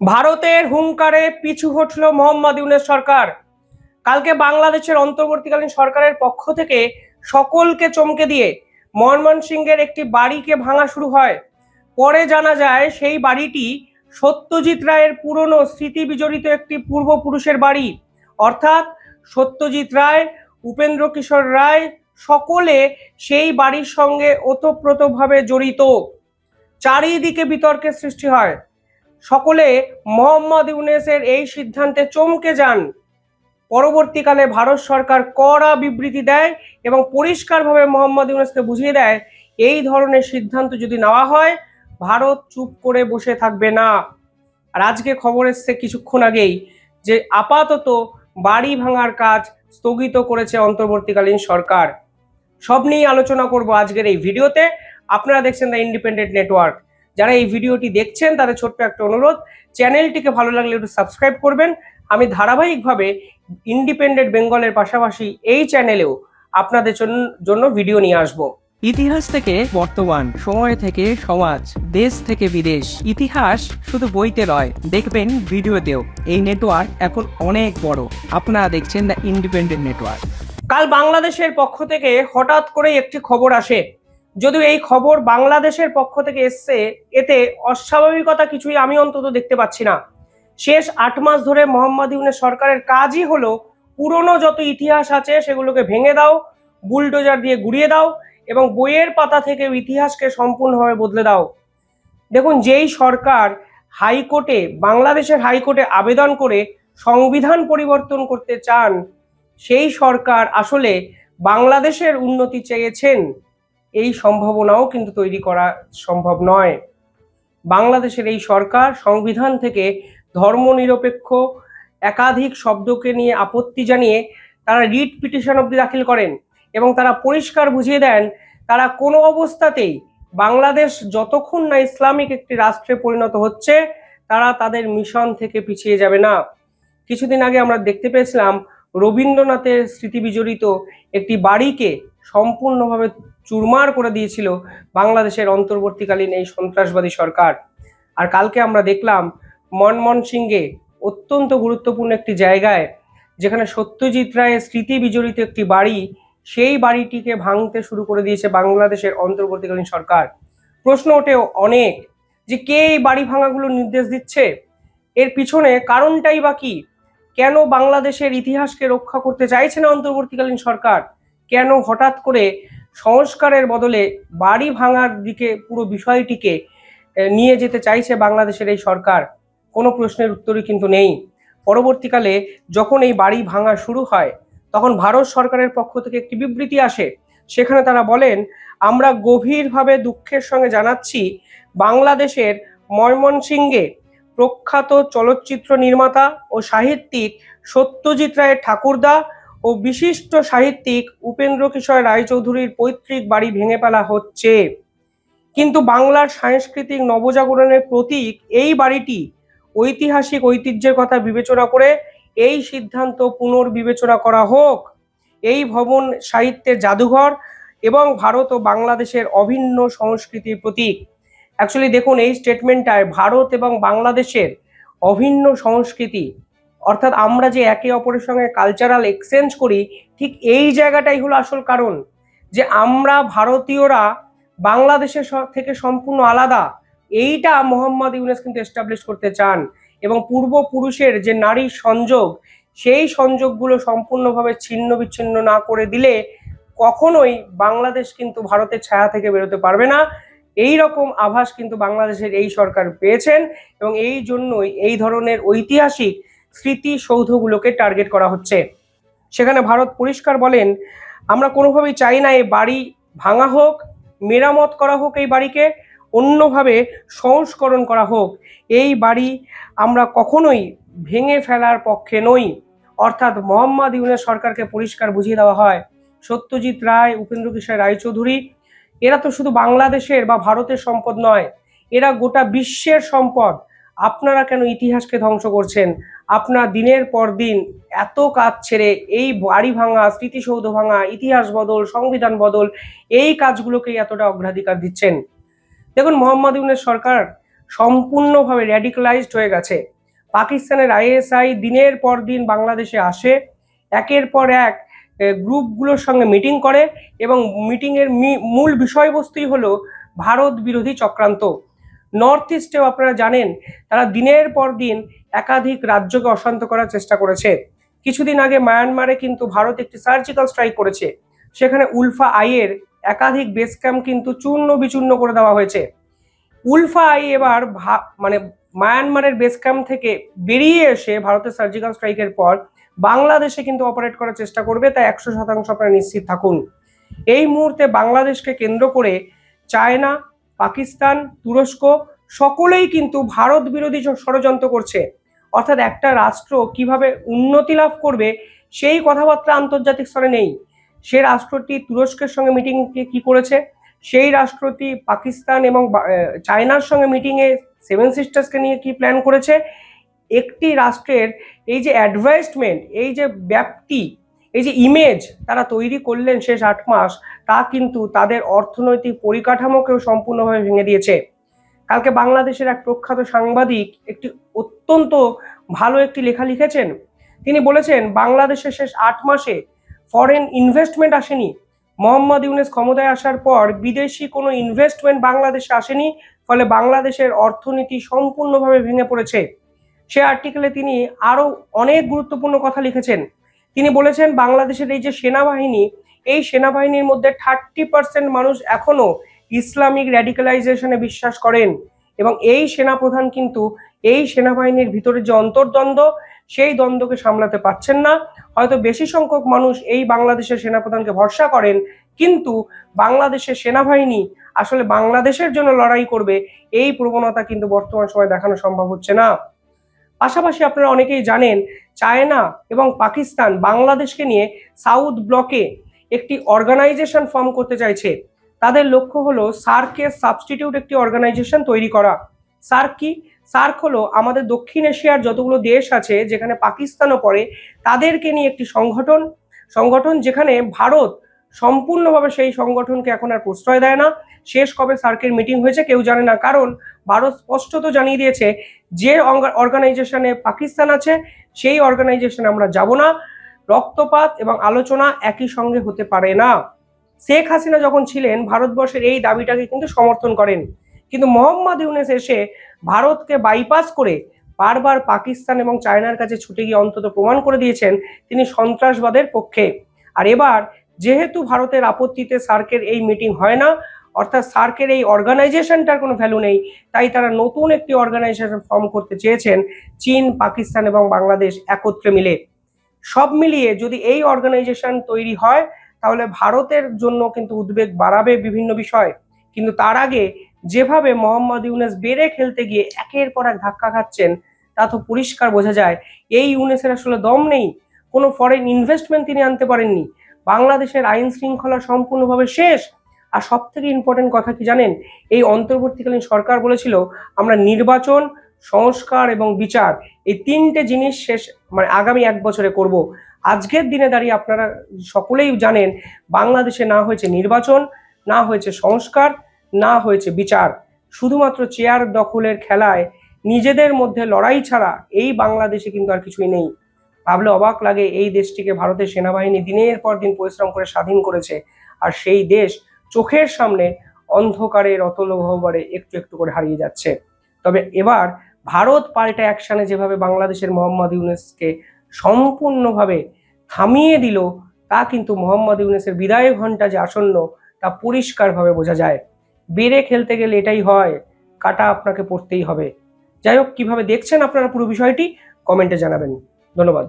ভারতের হুঙ্কারে পিছু হটল মোহাম্মদ ইউনেস সরকার। কালকে বাংলাদেশের অন্তর্বর্তীকালীন সরকারের পক্ষ থেকে সকলকে চমকে দিয়ে ময়মনসিংহের একটি বাড়িকে ভাঙা শুরু হয়। পরে জানা যায়, সেই বাড়িটি সত্যজিৎ রায়ের পুরনো স্মৃতি বিজড়িত একটি পূর্বপুরুষের বাড়ি। অর্থাৎ সত্যজিৎ রায়, উপেন্দ্র কিশোর রায় সকলে সেই বাড়ির সঙ্গে ওতপ্রোতভাবে জড়িত। চারিদিকে বিতর্কের সৃষ্টি হয়। সকলে মোহাম্মদ ইউনেসের এই সিদ্ধান্তে চমকে যান। পরবর্তীকালে ভারত সরকার কড়া বিবৃতি দেয় এবং পরিষ্কারভাবে মোহাম্মদ ইউনেসকে বুঝিয়ে দেয়, এই ধরনের সিদ্ধান্ত যদি নেওয়া হয়, ভারত চুপ করে বসে থাকবে না। আর আজকে খবর এসছে কিছুক্ষণ আগেই যে আপাতত বাড়ি ভাঙার কাজ স্থগিত করেছে অন্তর্বর্তীকালীন সরকার। সব নিয়ে আলোচনা করব আজকের এই ভিডিওতে। আপনারা দেখছেন দ্য ইন্ডিপেন্ডেন্ট নেটওয়ার্ক। যারা এই ভিডিওটি দেখছেন তাদের ছোট্ট একটা অনুরোধ চ্যানেলটিকে ভালো লাগলে একটু সাবস্ক্রাইব করবেন। আমি ধারাবাহিকভাবে ইন্ডিপেন্ডেন্ট বেঙ্গলের পাশাপাশি এই চ্যানেলেও আপনাদের জন্য- ভিডিও নিয়ে আসব। ইতিহাস থেকে বর্তমান সময় থেকে সমাজ দেশ থেকে বিদেশ ইতিহাস শুধু বইতে নয় দেখবেন ভিডিওতেও। এই নেটওয়ার্ক এখন অনেক বড়। আপনারা দেখছেন দ্য ইন্ডিপেন্ডেন্ট নেটওয়ার্ক কাল বাংলাদেশের পক্ষ থেকে হঠাৎ করে একটি খবর আসে। যদিও এই খবর বাংলাদেশের পক্ষ থেকে এসছে, এতে অস্বাভাবিকতা কিছুই আমি অন্তত দেখতে পাচ্ছি না। শেষ আট মাস ধরে মোহাম্মদ ইউনের সরকারের কাজই হলো, পুরনো যত ইতিহাস আছে সেগুলোকে ভেঙে দাও, বুলডোজার দিয়ে গুড়িয়ে দাও এবং বইয়ের পাতা থেকে ইতিহাসকে সম্পূর্ণভাবে বদলে দাও। দেখুন, যেই সরকার হাইকোর্টে, বাংলাদেশের হাইকোর্টে আবেদন করে সংবিধান পরিবর্তন করতে চান, সেই সরকার আসলে বাংলাদেশের উন্নতি চেয়েছেন। এই সম্ভাবনাও কিন্তু তৈরি করা সম্ভব নয়। বাংলাদেশের এই সরকার সংবিধান থেকে ধর্মনিরপেক্ষ, একাধিক শব্দকে নিয়ে আপত্তি জানিয়ে তারা রিট পিটিশন অব্দি দাখিল করেন এবং তারা পরিষ্কার বুঝিয়ে দেন, তারা কোনো অবস্থাতেই বাংলাদেশ যতক্ষণ না ইসলামিক একটি রাষ্ট্রে পরিণত হচ্ছে, তারা তাদের মিশন থেকে পিছিয়ে যাবে না। কিছুদিন আগে আমরা দেখতে পেয়েছিলাম, রবীন্দ্রনাথের স্মৃতি বিজড়িত একটি বাড়িকে সম্পূর্ণভাবে চুরমার করে দিয়েছিল বাংলাদেশের অন্তর্বর্তীকালীন এই সন্ত্রাসবাদী সরকার। আর কালকে আমরা দেখলাম মনমোহন অত্যন্ত গুরুত্বপূর্ণ একটি জায়গায়, যেখানে সত্যজিৎ রায়ের স্মৃতি বিজড়িত একটি বাড়ি, সেই বাড়িটিকে ভাঙতে শুরু করে দিয়েছে বাংলাদেশের অন্তর্বর্তীকালীন সরকার। প্রশ্ন ওঠে অনেক যে কে এই বাড়ি ভাঙাগুলো নির্দেশ দিচ্ছে? এর পিছনে কারণটাই বা কি? কেন বাংলাদেশের ইতিহাসকে রক্ষা করতে চাইছে না অন্তর্বর্তীকালীন সরকার? কেন হঠাৎ করে সংস্কারের বদলে বাড়ি ভাঙার দিকে পুরো বিষয়টিকে নিয়ে যেতে চাইছে বাংলাদেশের এই সরকার। কোনো প্রশ্নের উত্তরই কিন্তু নেই। পরবর্তীকালে যখন এই বাড়ি ভাঙা শুরু হয়, তখন ভারত সরকারের পক্ষ থেকে একটি বিবৃতি আসে। সেখানে তারা বলেন, আমরা গভীরভাবে দুঃখের সঙ্গে জানাচ্ছি বাংলাদেশের ময়মনসিংহে প্রখ্যাত চলচ্চিত্র নির্মাতা ও সাহিত্যিক সত্যজিৎ রায়ের ঠাকুরদা ও বিশিষ্ট সাহিত্যিক উপেন্দ্র কিশোর রায়চৌধুরীর পৈতৃক বাড়ি ভেঙে ফেলা হচ্ছে। কিন্তু বাংলার সাংস্কৃতিক নবজাগরণের প্রতীক এই বাড়িটি ঐতিহাসিক ঐতিহ্যের কথা বিবেচনা করে এই সিদ্ধান্ত পুনর্বিবেচনা করা হোক। এই ভবন সাহিত্যের জাদুঘর এবং ভারত ও বাংলাদেশের অভিন্ন সংস্কৃতির প্রতীক। অ্যাকচুয়ালি দেখুন, এই স্টেটমেন্টটায় ভারত এবং বাংলাদেশের অভিন্ন সংস্কৃতি অর্থাৎ আমরা যে একে অপরের সঙ্গে কালচারাল এক্সচেঞ্জ করি, ঠিক এই জায়গাটাই হলো আসল কারণ যে আমরা ভারতীয়রা বাংলাদেশের থেকে সম্পূর্ণ আলাদা। এইটা মোহাম্মদ ইউনেস কিন্তু এস্টাবলিশ করতে চান এবং পূর্বপুরুষের যে নারী সংযোগ, সেই সংযোগগুলো সম্পূর্ণভাবে ছিন্ন বিচ্ছিন্ন না করে দিলে কখনোই বাংলাদেশ কিন্তু ভারতের ছায়া থেকে বেরোতে পারবে না। এই রকম আভাস কিন্তু বাংলাদেশের এই সরকার পেয়েছেন এবং এই জন্যই এই ধরনের ঐতিহাসিক স্মৃতিসৌধগুলোকে টার্গেট করা হচ্ছে। সেখানে ভারত পরিষ্কার বলেন, আমরা কোনোভাবেই চাই না এই বাড়ি ভাঙা হোক, মেরামত করা হোক এই বাড়িকে, অন্যভাবে সংস্করণ করা হোক। এই বাড়ি আমরা কখনোই ভেঙে ফেলার পক্ষে নই। অর্থাৎ মোহাম্মদ ইউনের সরকারকে পরিষ্কার বুঝিয়ে দেওয়া হয়। সত্যজিৎ রায়, উপেন্দ্র কিশোর রায়চৌধুরী এরা তো শুধু বাংলাদেশের বা ভারতের সম্পদ নয়, এরা গোটা বিশ্বের সম্পদ। আপনারা কেন ইতিহাসকে ধ্বংস করছেন? আপনার দিনের পর দিন এত কাজ ছেড়ে এই বাড়ি ভাঙা, স্মৃতিসৌধ ভাঙা, ইতিহাস বদল, সংবিধান বদল, এই কাজগুলোকেই এতটা অগ্রাধিকার দিচ্ছেন। দেখুন, মোহাম্মদ ইউনের সরকার সম্পূর্ণভাবে র্যাডিক্যালাইজড হয়ে গেছে। পাকিস্তানের আইএসআই দিনের পর দিন বাংলাদেশে আসে, একের পর এক গ্রুপগুলোর সঙ্গে মিটিং করে এবং মিটিংয়ের মূল বিষয়বস্তুই হলো ভারত বিরোধী চক্রান্ত। নর্থ ইস্টেও আপনারা জানেন, তারা দিনের পর দিন একাধিক রাজ্যকে অশান্ত করার চেষ্টা করেছে। কিছুদিন আগে মায়ানমারে কিন্তু ভারত একটি সার্জিক্যাল স্ট্রাইক করেছে। সেখানে উলফা আইয়ের একাধিক বেস ক্যাম্প কিন্তু চূর্ণ বিচূর্ণ করে দেওয়া হয়েছে। উলফা আই এবার মানে মায়ানমারের বেস ক্যাম্প থেকে বেরিয়ে এসে ভারতের সার্জিক্যাল স্ট্রাইকের পর বাংলাদেশে কিন্তু অপারেট করার চেষ্টা করবে, তাই একশো শতাংশ আপনারা নিশ্চিত থাকুন। এই মুহূর্তে বাংলাদেশকে কেন্দ্র করে চায়না পাকিস্তান, তুরস্ক সকলেই কিন্তু ভারত বিরোধী ষড়যন্ত্র করছে। অর্থাৎ একটা রাষ্ট্র কীভাবে উন্নতি লাভ করবে সেই কথাবার্তা আন্তর্জাতিক স্তরে নেই। সে রাষ্ট্রটি তুরস্কের সঙ্গে মিটিং কি করেছে? সেই রাষ্ট্রটি পাকিস্তান এবং চায়নার সঙ্গে মিটিংয়ে সেভেন সিস্টার্সকে নিয়ে কি প্ল্যান করেছে? একটি রাষ্ট্রের এই যে অ্যাডভাইসমেন্ট এই যে ব্যাপ্তি এই যে ইমেজ তারা তৈরি করলেন শেষ আট মাস, তা কিন্তু তাদের অর্থনৈতিক পরিকাঠামোকেও সম্পূর্ণভাবে ভেঙে দিয়েছে। কালকে বাংলাদেশের এক প্রখ্যাত সাংবাদিক একটি অত্যন্ত ভালো একটি লেখা লিখেছেন। তিনি বলেছেন, বাংলাদেশের শেষ আট মাসে ফরেন ইনভেস্টমেন্ট আসেনি। মোহাম্মদ ইউনেস ক্ষমতায় আসার পর বিদেশি কোনো ইনভেস্টমেন্ট বাংলাদেশে আসেনি, ফলে বাংলাদেশের অর্থনীতি সম্পূর্ণভাবে ভেঙে পড়েছে। সে আর্টিকেলে তিনি আরও অনেক গুরুত্বপূর্ণ কথা লিখেছেন। তিনি বলেছেন, বাংলাদেশের এই যে সেনাবাহিনী, এই সেনাবাহিনীর মধ্যে থার্টি পার্সেন্ট মানুষ এখনও ইসলামিক র্যাডিক্যালাইজেশনে বিশ্বাস করেন এবং এই সেনাপ্রধান কিন্তু এই সেনাবাহিনীর ভিতরে যে অন্তর্দ্বন্দ্ব, সেই দ্বন্দ্বকে সামলাতে পারছেন না। হয়তো বেশি সংখ্যক মানুষ এই বাংলাদেশের সেনাপ্রধানকে ভরসা করেন, কিন্তু বাংলাদেশের সেনাবাহিনী আসলে বাংলাদেশের জন্য লড়াই করবে, এই প্রবণতা কিন্তু বর্তমান সময় দেখানো সম্ভব হচ্ছে না। পাশাপাশি আপনারা অনেকেই জানেন, চায়না এবং পাকিস্তান বাংলাদেশকে নিয়ে সাউথ ব্লকে একটি অর্গানাইজেশন ফর্ম করতে চাইছে। তাদের লক্ষ্য হলো সার্কের সাবস্টিটিউট একটি অর্গানাইজেশন তৈরি করা। সার্ক কি? সার্ক হলো আমাদের দক্ষিণ এশিয়ার যতগুলো দেশ আছে যেখানে পাকিস্তানও পড়ে, তাদেরকে নিয়ে একটি সংগঠন। সংগঠন যেখানে ভারত সম্পূর্ণভাবে সেই সংগঠনকে এখন আর প্রশ্রয় দেয় না। শেষ কবে সার্কের মিটিং হয়েছে কেউ জানে না। কারণ ভারত স্পষ্টত জানিয়ে দিয়েছে যে অর্গানাইজেশনে পাকিস্তান আছে, সেই অর্গানাইজেশনে আমরা যাব না। রক্তপাত এবং আলোচনা একই সঙ্গে হতে পারে না। শেখ হাসিনা যখন ছিলেন, ভারতবর্ষের এই দাবিটাকে কিন্তু সমর্থন করেন। কিন্তু মোহাম্মদ ইউনেস এসে ভারতকে বাইপাস করে বারবার পাকিস্তান এবং চায়নার কাছে ছুটে গিয়ে অন্তত প্রমাণ করে দিয়েছেন তিনি সন্ত্রাসবাদের পক্ষে। আর এবার যেহেতু ভারতের আপত্তিতে সার্কের এই মিটিং হয় না অর্থাৎ সার্কের এই অর্গানাইজেশনটার কোনো ভ্যালু নেই। তাই তারা নতুন একটি অর্গানাইজেশন ফর্ম করতে চেয়েছেন চীন, পাকিস্তান এবং বাংলাদেশ একত্রে মিলে। সব মিলিয়ে যদি এই অর্গানাইজেশন তৈরি হয়, তাহলে ভারতের জন্য কিন্তু উদ্বেগ বাড়াবে বিভিন্ন বিষয়। কিন্তু তার আগে যেভাবে মোহাম্মদ ইউনেস বেড়ে খেলতে গিয়ে একের পর এক ধাক্কা খাচ্ছেন, তা তো পরিষ্কার বোঝা যায়। এই ইউনেসের আসলে দম নেই। কোনো ফরেন ইনভেস্টমেন্ট তিনি আনতে পারেননি। বাংলাদেশের আইন শৃঙ্খলা সম্পূর্ণভাবে শেষ। আর সব থেকে ইম্পর্টেন্ট কথা কি জানেন? এই অন্তর্বর্তীকালীন সরকার বলেছিল, আমরা নির্বাচন, সংস্কার এবং বিচার এই তিনটে জিনিস শেষ মানে আগামী এক বছরে করব। আজকের দিনে দাঁড়িয়ে আপনারা সকলেই জানেন, বাংলাদেশে না হয়েছে নির্বাচন, না হয়েছে সংস্কার, না হয়েছে বিচার। শুধুমাত্র চেয়ার দখলের খেলায় নিজেদের মধ্যে লড়াই ছাড়া এই বাংলাদেশে কিন্তু আর কিছুই নেই। ভাবলে অবাক লাগে, এই দেশটিকে ভারতের সেনাবাহিনী দিনের পর দিন পরিশ্রম করে স্বাধীন করেছে। আর সেই দেশ চোখের সামনে অন্ধকারের অতল গহ্বরে একটু একটু করে হারিয়ে যাচ্ছে। তবে এবার ভারত পাল্টা অ্যাকশনে যেভাবে বাংলাদেশের মোহাম্মদ ইউনেসকে সম্পূর্ণভাবে থামিয়ে দিল, তা কিন্তু মোহাম্মদ ইউনেসের বিদায় ঘণ্টা যে আসন্ন, তা পরিষ্কারভাবে বোঝা যায়। বেড়ে খেলতে গেলে এটাই হয়, কাটা আপনাকে পড়তেই হবে। যাই হোক, কীভাবে দেখছেন আপনারা পুরো বিষয়টি, কমেন্টে জানাবেন। ধন্যবাদ।